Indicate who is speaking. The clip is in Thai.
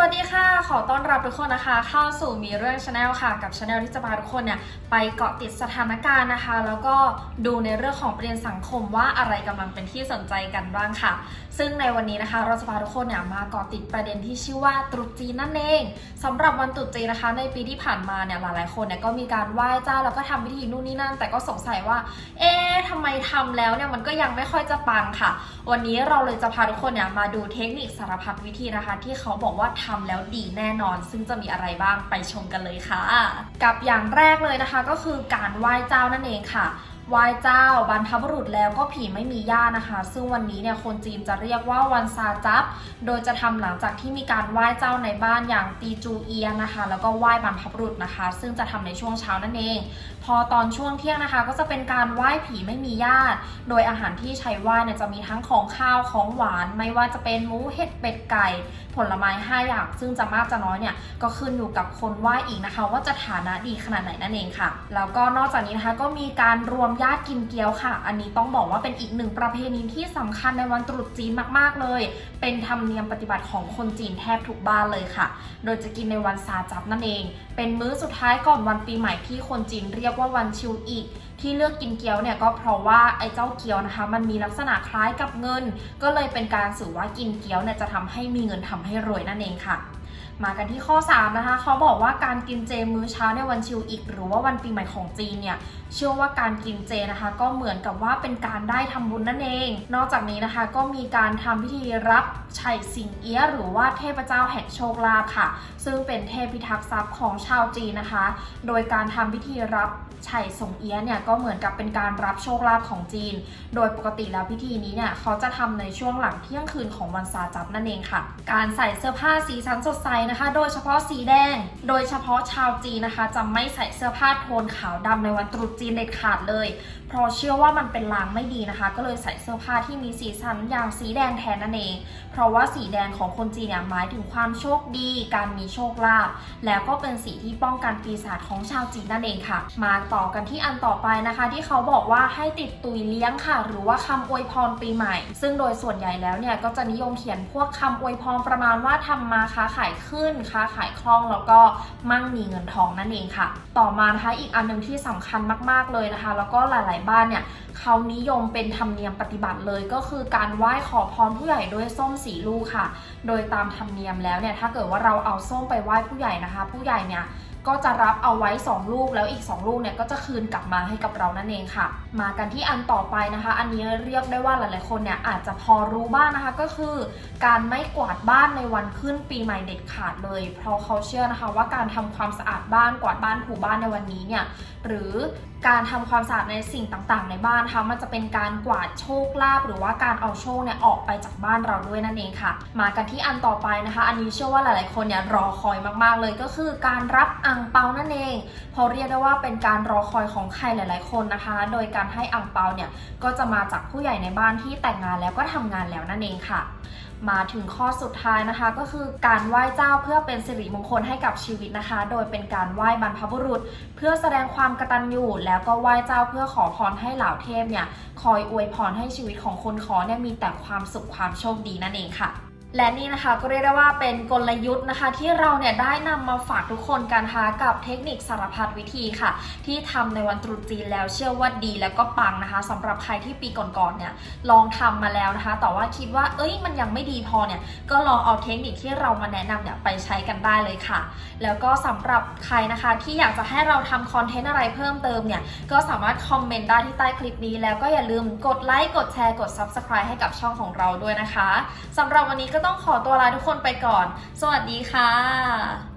Speaker 1: วัสดีค่ะ ขอต้อนรับทุกคนนะคะ เข้าสู่มีเรื่องชาแนลค่ะ กับชาแนลที่จะพาทุกคนเนี่ยไปเกาะติดสถานการณ์นะคะ แล้วก็ดูในเรื่องของประเด็นสังคมว่าอะไรกำลังเป็นที่สนใจกันบ้างค่ะ ซึ่งในวันนี้นะคะ เราจะพาทุกคนเนี่ยมาเกาะติดประเด็นที่ชื่อว่าตรุษจีนนั่นเองสำหรับวันตรุษจีนนะคะ ในปีที่ผ่านมาเนี่ยหลายๆคนเนี่ยก็มีการไหว้เจ้าแล้วก็ทำพิธีนู่นนี่นั่น แต่ก็สงสัยว่า เอ๊ะทำไมทำแล้วเนี่ยมันก็ยังไม่ค่อยจะปังค่ะ วันนี้เราเลยจะพาทุกคนเนี่ยมาดูเทคนิคสารพัดวิธีนะคะ ที่เขาบอกว่าทำแล้วดีแน่นอน ซึ่งจะมีอะไรบ้างไปชมกันเลยค่ะ กับอย่างแรกเลยนะคะ ก็คือการไหว้เจ้านั่นเองค่ะ ไหว้เจ้าบรรพบุรุษแล้วก็ผีไม่มีญาตินะคะ ซึ่งวันนี้เนี่ยคนจีนจะเรียกว่าวันซาจับ โดยจะทำหลังจากที่มีการไหว้เจ้าในบ้านอย่างตีจูเอียนะคะ แล้วก็ไหว้บรรพบุรุษนะคะ ซึ่งจะทำในช่วงเช้านั่นเอง พอตอนช่วงเที่ยงนะคะ ก็จะเป็นการไหว้ผีไม่มีญาติ โดยอาหารที่ใช้ไหว้เนี่ยจะมีทั้งของข้าวของหวาน ไม่ว่าจะเป็นหมูเห็ดเป็ดไก่ ผลไม้ห้าอย่างซึ่งจะมากจะน้อยเนี่ยก็ขึ้นอยู่กับคนไหว้อีกนะคะ ว่าจะฐานะดีขนาดไหนนั่นเองค่ะ แล้วก็นอกจากนี้นะคะก็มีการรวมญาติกินเกี๊ยวค่ะ อันนี้ต้องบอกว่าเป็นอีกหนึ่งประเพณีที่สำคัญในวันตรุษจีนมากๆเลย เป็นธรรมเนียมปฏิบัติของคนจีนแทบทุกบ้านเลยค่ะ โดยจะกินในวันซาจับนั่นเอง เป็นมื้อสุดท้ายก่อนวันปีใหม่ที่คนจีนเรียกว่าวันชิวอีกที่เลือกกินเกี๊ยวเนี่ยก็เพราะว่าไอ้เจ้าเกี๊ยวนะคะ มันมีลักษณะคล้ายกับเงิน ก็เลยเป็นการสื่อว่ากินเกี๊ยวเนี่ยจะทำให้มีเงินทำให้รวยนั่นเองค่ะ มากันที่ข้อ 3 นะคะ เขาบอกว่าการกินเจมื้อเช้าในวันชิวอีก หรือว่าวันปีใหม่ของจีนเนี่ย เชื่อว่าการกินเจนะคะ ก็เหมือนกับว่าเป็นการได้ทำบุญนั่นเอง นอกจากนี้นะคะก็มีการทำพิธีรับชัยสิงเอี้ยหรือว่าเทพเจ้าแห่งโชคลาภค่ะ ซึ่งเป็นเทพพิทักษ์ทรัพย์ของชาวจีนนะคะ โดยการทำพิธีรับชัยสงเอี้ยเนี่ยก็เหมือนกับเป็นการรับโชคลาภของจีน โดยปกติแล้วพิธีนี้เนี่ยเขาจะทำในช่วงหลังเที่ยงคืนของวันซาจับนั่นเองค่ะ การใส่เสื้อผ้าสีสันสดใสนะคะ โดยเฉพาะสีแดง โดยเฉพาะชาวจีนนะคะ จะไม่ใส่เสื้อผ้าโทนขาวดำในวันตรุษจีนเด็ดขาดเลย เพราะเชื่อว่ามันเป็นลางไม่ดีนะคะ ก็เลยใส่เสื้อผ้าที่มีสีสันอย่างสีแดงแทนนั่นเอง เพราะว่าสีแดงของคนจีนเนี่ยหมายถึงความโชคดี การมีโชคลาภ แล้วก็เป็นสีที่ป้องกันปีศาจของชาวจีนนั่นเองค่ะ มาต่อกันที่อันต่อไปนะคะ ที่เขาบอกว่าให้ติดตุยเลี้ยงค่ะ หรือว่าคำอวยพรปีใหม่ ซึ่งโดยส่วนใหญ่แล้วเนี่ยก็จะนิยมเขียนพวกคำอวยพรประมาณว่าทำมาค้าขายขึ้น ค้าขายคล่องแล้วก็มั่งมีเงินทองนั่นเองค่ะ ต่อมานะคะอีกอันหนึ่งที่สำคัญมากๆเลยนะคะ แล้วก็หลายๆบ้านเนี่ยเขานิยมเป็นธรรมเนียมปฏิบัติเลยก็คือการไหว้ขอพรผู้ใหญ่ด้วยส้มสีลูกค่ะ โดยตามธรรมเนียมแล้วเนี่ยถ้าเกิดว่าเราเอาส้มไปไหว้ผู้ใหญ่นะคะ ผู้ใหญ่เนี่ย ก็จะรับเอาไว้ 2 ลูกแล้วอีก 2 ลูกเนี่ยก็จะคืนกลับมาให้กับเรานั่นเองค่ะ มากันที่อันต่อไปนะคะ อันนี้เรียกได้ว่าหลายๆคนเนี่ยอาจจะพอรู้บ้างนะคะ ก็คือการไม่กวาดบ้านในวันขึ้นปีใหม่เด็ดขาดเลย เพราะเขาเชื่อนะคะว่าการทำความสะอาดบ้านกวาดบ้านถูบ้านในวันนี้เนี่ยหรือการทำความสะอาดในสิ่งต่างๆ ในบ้านนะคะมันจะเป็นการกวาดโชคลาภหรือว่าการเอาโชคเนี่ยออกไปจากบ้านเราด้วยนั่นเองค่ะ มากันที่อันต่อไปนะคะ อันนี้เชื่อว่าหลายๆ คนเนี่ยรอคอยมากๆเลยก็คือการรับอ่งเปานั่นเองเพราะเรียกได้ว่าเป็นการรอคอยของใครหลาย ๆ คนนะคะ โดยการให้อังเปาเนี่ยก็จะมาจากผู้ใหญ่ในบ้านที่แต่งงานแล้วก็ทำงานแล้วนั่นเองค่ะ มาถึงข้อสุดท้ายนะคะ ก็คือการไหว้เจ้าเพื่อเป็นสิริมงคลให้กับชีวิตนะคะ โดยเป็นการไหว้บรรพบุรุษ เพื่อแสดงความกตัญญูแล้วก็ไหว้เจ้าเพื่อขอพรให้เหล่าเทพเนี่ยคอยอวยพรให้ชีวิตของคนขอเนี่ยมีแต่ความสุขความโชคดีนั่นเองค่ะ และนี่นะคะก็เรียกได้ว่าเป็นกลยุทธ์นะคะ ที่เราเนี่ยได้นำมาฝากทุกคนกันนะคะกับเทคนิคสารพัดวิธีค่ะ ที่ทำในวันตรุษจีนแล้วเชื่อว่าดีแล้วก็ปังนะคะสำหรับใครที่ปีก่อนๆเนี่ยลองทำมาแล้วนะคะ แต่ว่าคิดว่าเอ้ยมันยังไม่ดีพอเนี่ยก็ลองเอาเทคนิคที่เรามาแนะนำเนี่ยไปใช้กันได้เลยค่ะ แล้วก็สำหรับใครนะคะที่อยากจะให้เราทำคอนเทนต์อะไรเพิ่มเติมเนี่ยก็สามารถคอมเมนต์ได้ที่ใต้คลิปนี้ แล้วก็อย่าลืมกดไลค์กดแชร์กด Subscribe ให้กับช่องของเราด้วยนะคะสำหรับวันนี้ก็ต้องขอตัวลาทุกคนไปก่อน สวัสดีค่ะ